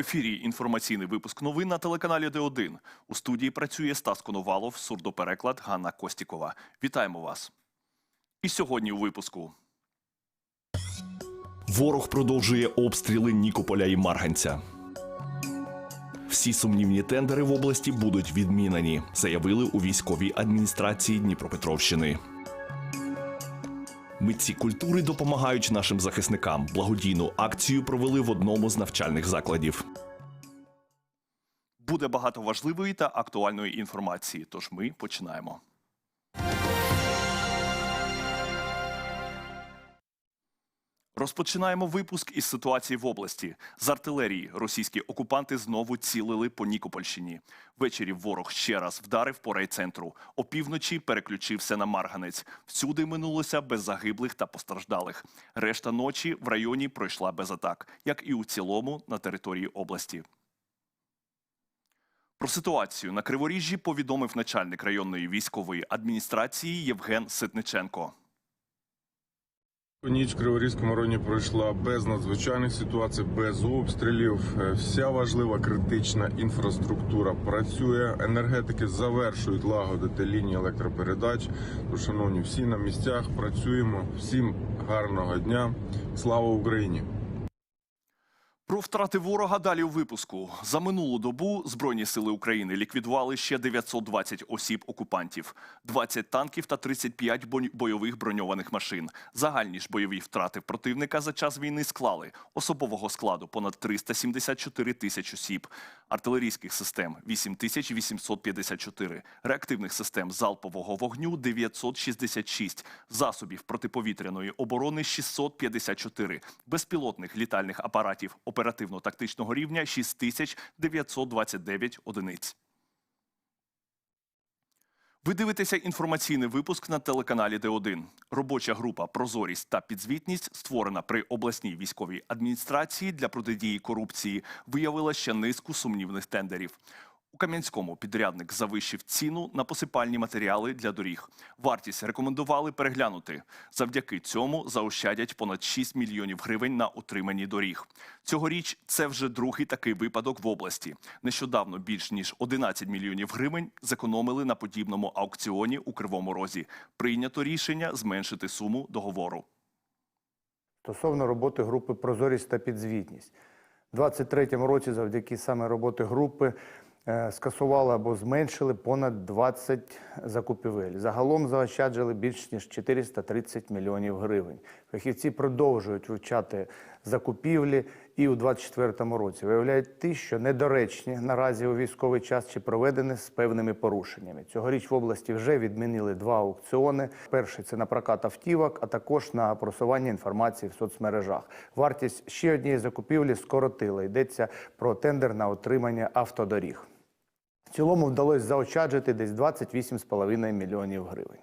ефірі інформаційний випуск новин на телеканалі Д1. У студії працює Стас Коновалов, сурдопереклад Ганна Костікова. Вітаємо вас. І сьогодні у випуску. Ворог продовжує обстріли Нікополя і Марганця. Всі сумнівні тендери в області будуть відмінені, заявили у військовій адміністрації Дніпропетровщини. Митці культури допомагають нашим захисникам. Благодійну акцію провели в одному з навчальних закладів. Буде багато важливої та актуальної інформації. Тож ми починаємо. Розпочинаємо випуск із ситуації в області. З артилерії російські окупанти знову цілили по Нікопольщині. Ввечері ворог ще раз вдарив по райцентру. Опівночі переключився на Марганець. Всюди минулося без загиблих та постраждалих. Решта ночі в районі пройшла без атак, як і у цілому на території області. Про ситуацію на Криворіжжі повідомив начальник районної військової адміністрації Євген Ситниченко. Ніч в Криворізькому районі пройшла без надзвичайних ситуацій, без обстрілів. Е, Вся важлива критична інфраструктура працює. Енергетики завершують лагодити лінії електропередач. Тож, шановні, всі на місцях працюємо. Всім гарного дня. Слава Україні! Про втрати ворога далі у випуску. За минулу добу Збройні сили України ліквідували ще 920 осіб окупантів, 20 танків та 35 бой- бойових броньованих машин. Загальні ж бойові втрати противника за час війни склали особового складу понад 374 тисяч осіб, артилерійських систем 8854, реактивних систем залпового вогню 966, засобів протиповітряної оборони 654, безпілотних літальних апаратів оперативно-тактичного рівня 6929 одиниць. Ви дивитеся інформаційний випуск на телеканалі Д1. Робоча група Прозорість та підзвітність, створена при обласній військовій адміністрації для протидії корупції, виявила ще низку сумнівних тендерів. У Кам'янському підрядник завищив ціну на посипальні матеріали для доріг. Вартість рекомендували переглянути. Завдяки цьому заощадять понад 6 мільйонів гривень на утриманні доріг. Цьогоріч це вже другий такий випадок в області. Нещодавно більш ніж 11 мільйонів гривень зекономили на подібному аукціоні у Кривому Розі. Прийнято рішення зменшити суму договору. Стосовно роботи групи Прозорість та підзвітність. У 2023 році завдяки саме роботи групи скасували або зменшили понад 20 закупівель. Загалом заощаджили більш ніж 430 мільйонів гривень. Фахівці продовжують вивчати закупівлі і у 2024 році виявляють ті, що недоречні наразі у військовий час чи проведені з певними порушеннями. Цьогоріч в області вже відмінили два аукціони. Перший це на прокат автівок, а також на просування інформації в соцмережах. Вартість ще однієї закупівлі скоротила. Йдеться про тендер на отримання автодоріг. Цілому вдалося заощаджити десь 28,5 мільйонів гривень.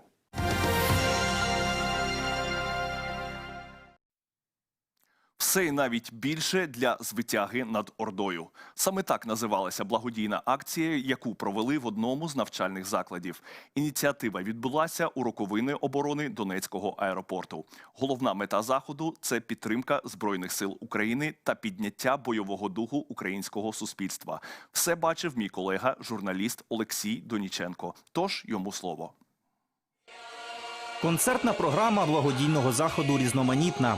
Все і навіть більше для звитяги над Ордою. Саме так називалася благодійна акція, яку провели в одному з навчальних закладів. Ініціатива відбулася у роковини оборони Донецького аеропорту. Головна мета заходу це підтримка збройних сил України та підняття бойового духу українського суспільства. Все бачив мій колега, журналіст Олексій Доніченко. Тож йому слово. Концертна програма благодійного заходу різноманітна.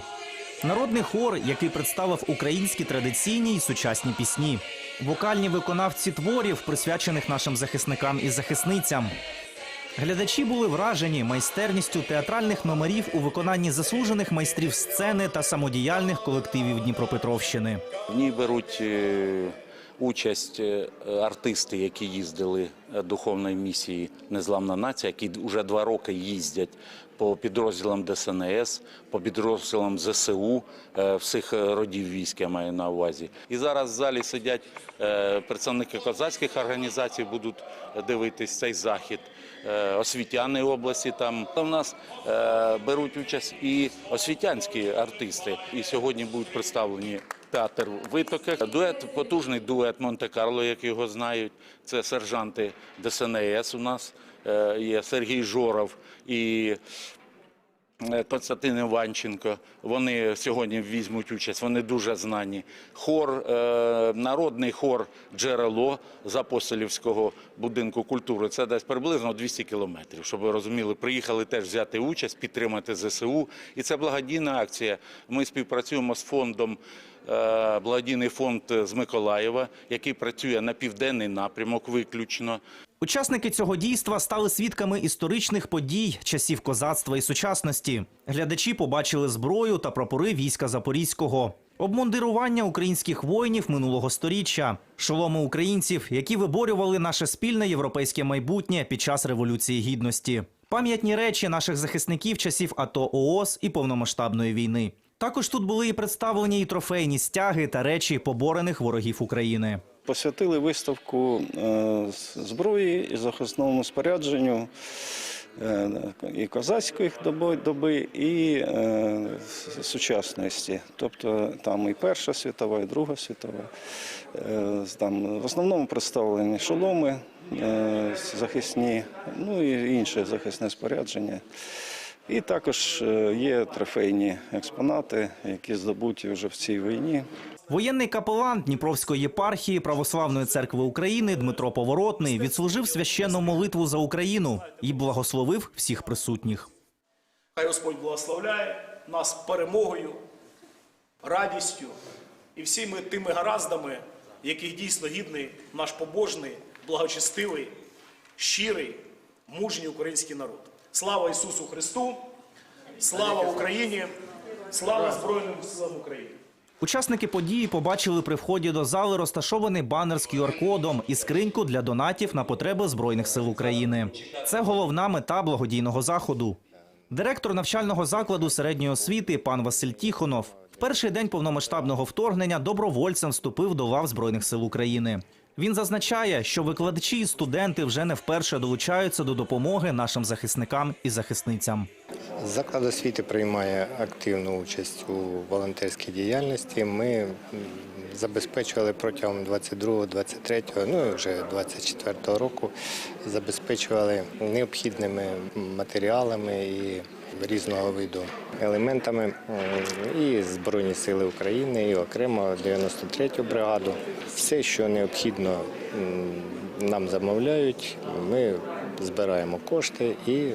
Народний хор, який представив українські традиційні і сучасні пісні, вокальні виконавці творів, присвячених нашим захисникам і захисницям. Глядачі були вражені майстерністю театральних номерів у виконанні заслужених майстрів сцени та самодіяльних колективів Дніпропетровщини. В ній беруть е, участь е, артисти, які їздили е, духовної місії Незламна нація, які вже два роки їздять по підрозділам ДСНС, по підрозділам ЗСУ, е, всіх родів військ я маю на увазі. І зараз в залі сидять представники козацьких організацій, будуть дивитись цей захід. Освітяни області там у нас беруть участь і освітянські артисти. І сьогодні будуть представлені театр витоки. Дует, потужний дует Монте-Карло, як його знають. Це сержанти ДСНС у нас е, є Сергій Жоров і е, Константин Іванченко. Вони сьогодні візьмуть участь. Вони дуже знані. Хор, е, народний хор джерело з апостолівського будинку культури. Це десь приблизно 200 кілометрів. Щоб ви розуміли, приїхали теж взяти участь, підтримати ЗСУ. І це благодійна акція. Ми співпрацюємо з фондом. Е, Благодійний фонд з Миколаєва, який працює на південний напрямок, виключно. Учасники цього дійства стали свідками історичних подій часів козацтва і сучасності. Глядачі побачили зброю та прапори війська Запорізького, обмундирування українських воїнів минулого сторіччя, шоломи українців, які виборювали наше спільне європейське майбутнє під час революції гідності, пам'ятні речі наших захисників часів АТО ООС і повномасштабної війни. Також тут були і представлені і трофейні стяги та речі поборених ворогів України. Посвятили виставку е, зброї і захисному спорядженню е, і козацької доби, і е, сучасності. Тобто там і Перша світова, і Друга світова. Там в основному представлені шоломи захисні, ну і інше захисне спорядження. І також е, є трофейні експонати, які здобуті вже в цій війні. Воєнний капелан Дніпровської єпархії Православної церкви України Дмитро Поворотний відслужив священну молитву за Україну і благословив всіх присутніх. Хай Господь благословляє нас перемогою, радістю і всіми тими гараздами, яких дійсно гідний наш побожний, благочестивий, щирий, мужній український народ. Слава Ісусу Христу! Слава Україні! Слава Збройним силам України! Учасники події побачили при вході до зали розташований банер з QR-кодом і скриньку для донатів на потреби Збройних сил України. Це головна мета благодійного заходу. Директор навчального закладу середньої освіти пан Василь Тіхонов в перший день повномасштабного вторгнення добровольцем вступив до лав Збройних сил України. Він зазначає, що викладачі і студенти вже не вперше долучаються до допомоги нашим захисникам і захисницям. Заклад освіти приймає активну участь у волонтерській діяльності. Ми забезпечували протягом 22-23, ну і вже 24 року, забезпечували необхідними матеріалами і різного виду елементами і Збройні Сили України, і окремо 93-ю бригаду. Все, що необхідно нам замовляють, ми збираємо кошти і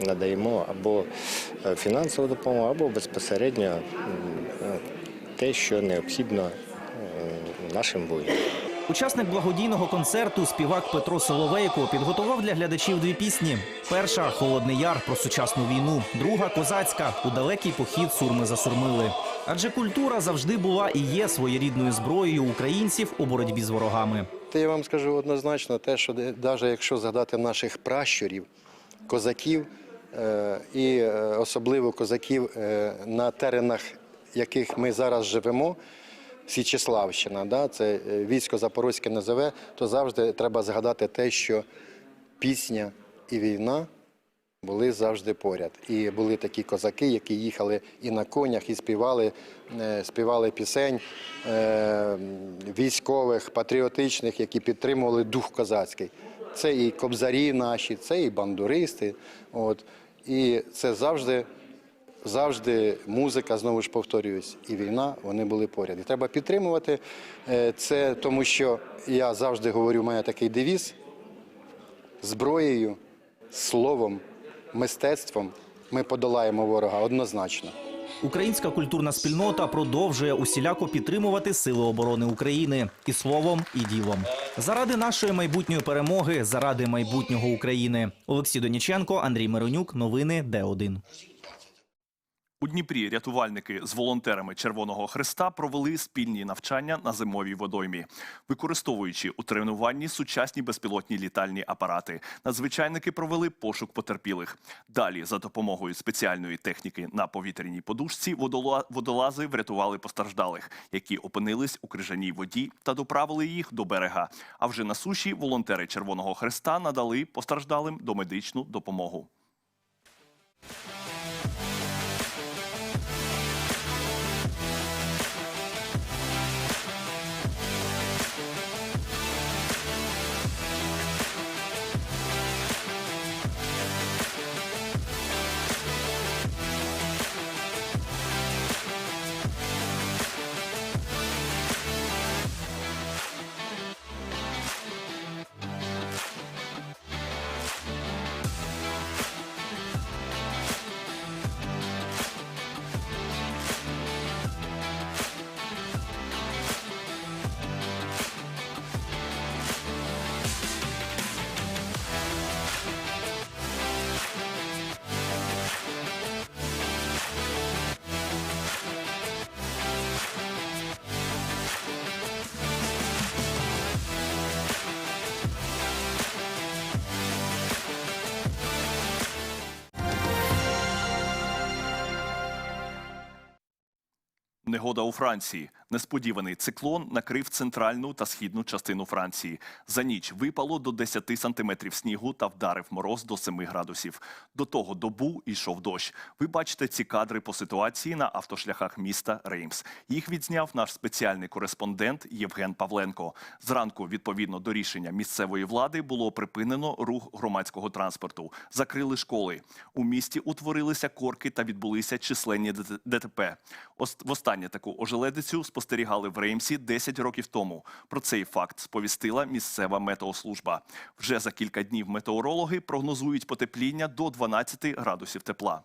надаємо або е, фінансову допомогу, або безпосередньо е, те, що необхідно нашим воїнам. Учасник благодійного концерту, співак Петро Соловейко, підготував для глядачів дві пісні: перша Холодний Яр про сучасну війну, друга козацька у далекий похід сурми засурмили. Адже культура завжди була і є своєрідною зброєю українців у боротьбі з ворогами. Та я вам скажу однозначно те, що навіть якщо згадати наших пращурів, козаків е, і е, особливо козаків е, на теренах, яких ми зараз живемо, Січеславщина, да, це е, військо Запорозьке назове, то завжди треба згадати те, що пісня і війна були завжди поряд. І були такі козаки, які їхали і на конях, і співали, е, співали пісень е, військових, патріотичних, які підтримували дух козацький. Це і кобзарі наші, це і бандуристи. От. І це завжди, завжди музика, знову ж повторююсь, і війна, вони були поряд. І треба підтримувати е, це, тому що я завжди говорю, у мене такий девіз зброєю, словом, мистецтвом ми подолаємо ворога однозначно. Українська культурна спільнота продовжує усіляко підтримувати сили оборони України і словом, і ділом. Заради нашої майбутньої перемоги, заради майбутнього України. Олексій Доніченко, Андрій Миронюк. Новини Д1. У Дніпрі рятувальники з волонтерами Червоного Христа провели спільні навчання на зимовій водоймі, використовуючи у тренуванні сучасні безпілотні літальні апарати. Надзвичайники провели пошук потерпілих. Далі, за допомогою спеціальної техніки на повітряній подушці, водола- водолази врятували постраждалих, які опинились у крижаній воді та доправили їх до берега. А вже на суші волонтери Червоного Христа надали постраждалим домедичну допомогу. Негода у Франції. Несподіваний циклон накрив центральну та східну частину Франції. За ніч випало до 10 сантиметрів снігу та вдарив мороз до 7 градусів. До того добу йшов дощ. Ви бачите ці кадри по ситуації на автошляхах міста Реймс. Їх відзняв наш спеціальний кореспондент Євген Павленко. Зранку, відповідно до рішення місцевої влади, було припинено рух громадського транспорту. Закрили школи. У місті утворилися корки та відбулися численні ДТП. Ос- Востаннє таку ожеледицю спостерігали в Реймсі 10 років тому. Про цей факт сповістила місцева метеослужба. Вже за кілька днів метеорологи прогнозують потепління до 12 градусів тепла.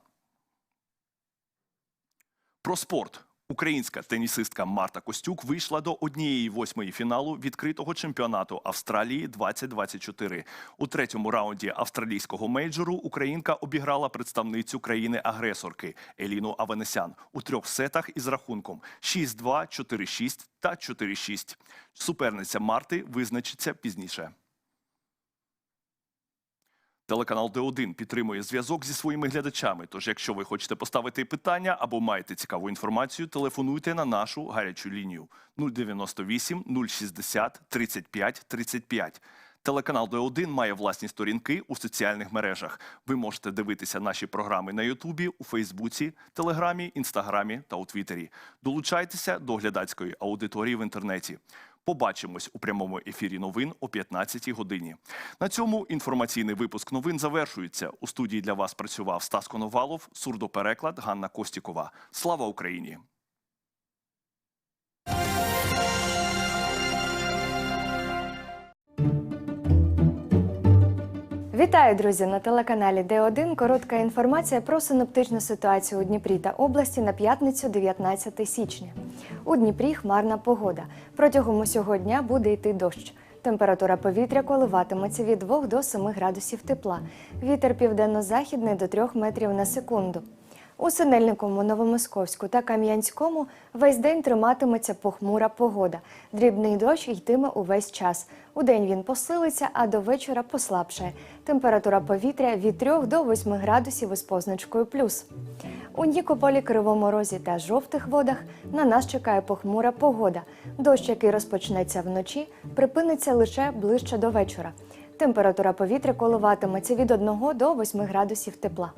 Про спорт. Українська тенісистка Марта Костюк вийшла до однієї восьмої фіналу відкритого чемпіонату Австралії 2024. У третьому раунді австралійського мейджору Українка обіграла представницю країни-агресорки Еліну Аванесян у трьох сетах із рахунком 6-2, 4-6 та 4-6. Суперниця Марти визначиться пізніше. Телеканал Д1 підтримує зв'язок зі своїми глядачами. Тож, якщо ви хочете поставити питання або маєте цікаву інформацію, телефонуйте на нашу гарячу лінію 098 060 35 35. Телеканал Д1 має власні сторінки у соціальних мережах. Ви можете дивитися наші програми на Ютубі, у Фейсбуці, Телеграмі, Інстаграмі та у Твіттері. Долучайтеся до глядацької аудиторії в інтернеті. Побачимось у прямому ефірі новин о 15 годині. На цьому інформаційний випуск новин завершується. У студії для вас працював Стас Коновалов, сурдопереклад Ганна Костікова. Слава Україні! Вітаю, друзі! На телеканалі Д1 коротка інформація про синоптичну ситуацію у Дніпрі та області на п'ятницю, 19 січня. У Дніпрі хмарна погода. Протягом усього дня буде йти дощ. Температура повітря коливатиметься від 2 до 7 градусів тепла. Вітер південно-західний до 3 метрів на секунду. У Синельниковому, Новомосковську та Кам'янському весь день триматиметься похмура погода. Дрібний дощ йтиме увесь час. Удень він посилиться, а до вечора послабшає. Температура повітря від 3 до 8 градусів із позначкою плюс. У Нікополі, Кривому Розі та жовтих водах на нас чекає похмура погода. Дощ, який розпочнеться вночі, припиниться лише ближче до вечора. Температура повітря коливатиметься від 1 до 8 градусів тепла.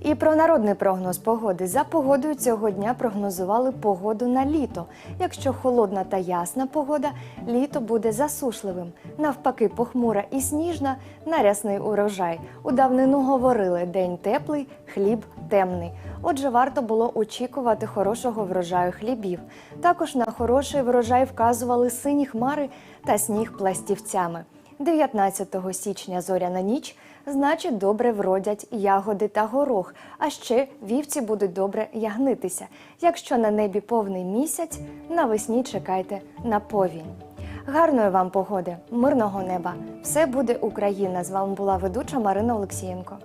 І про народний прогноз погоди за погодою цього дня прогнозували погоду на літо. Якщо холодна та ясна погода, літо буде засушливим. Навпаки, похмура і сніжна на рясний урожай. У давнину говорили день теплий, хліб темний. Отже, варто було очікувати хорошого врожаю хлібів. Також на хороший врожай вказували сині хмари та сніг пластівцями. 19 січня зоряна ніч, значить, добре вродять ягоди та горох, а ще вівці будуть добре ягнитися. Якщо на небі повний місяць, навесні чекайте на повінь. Гарної вам погоди, мирного неба! Все буде Україна! З вами була ведуча Марина Олексієнко.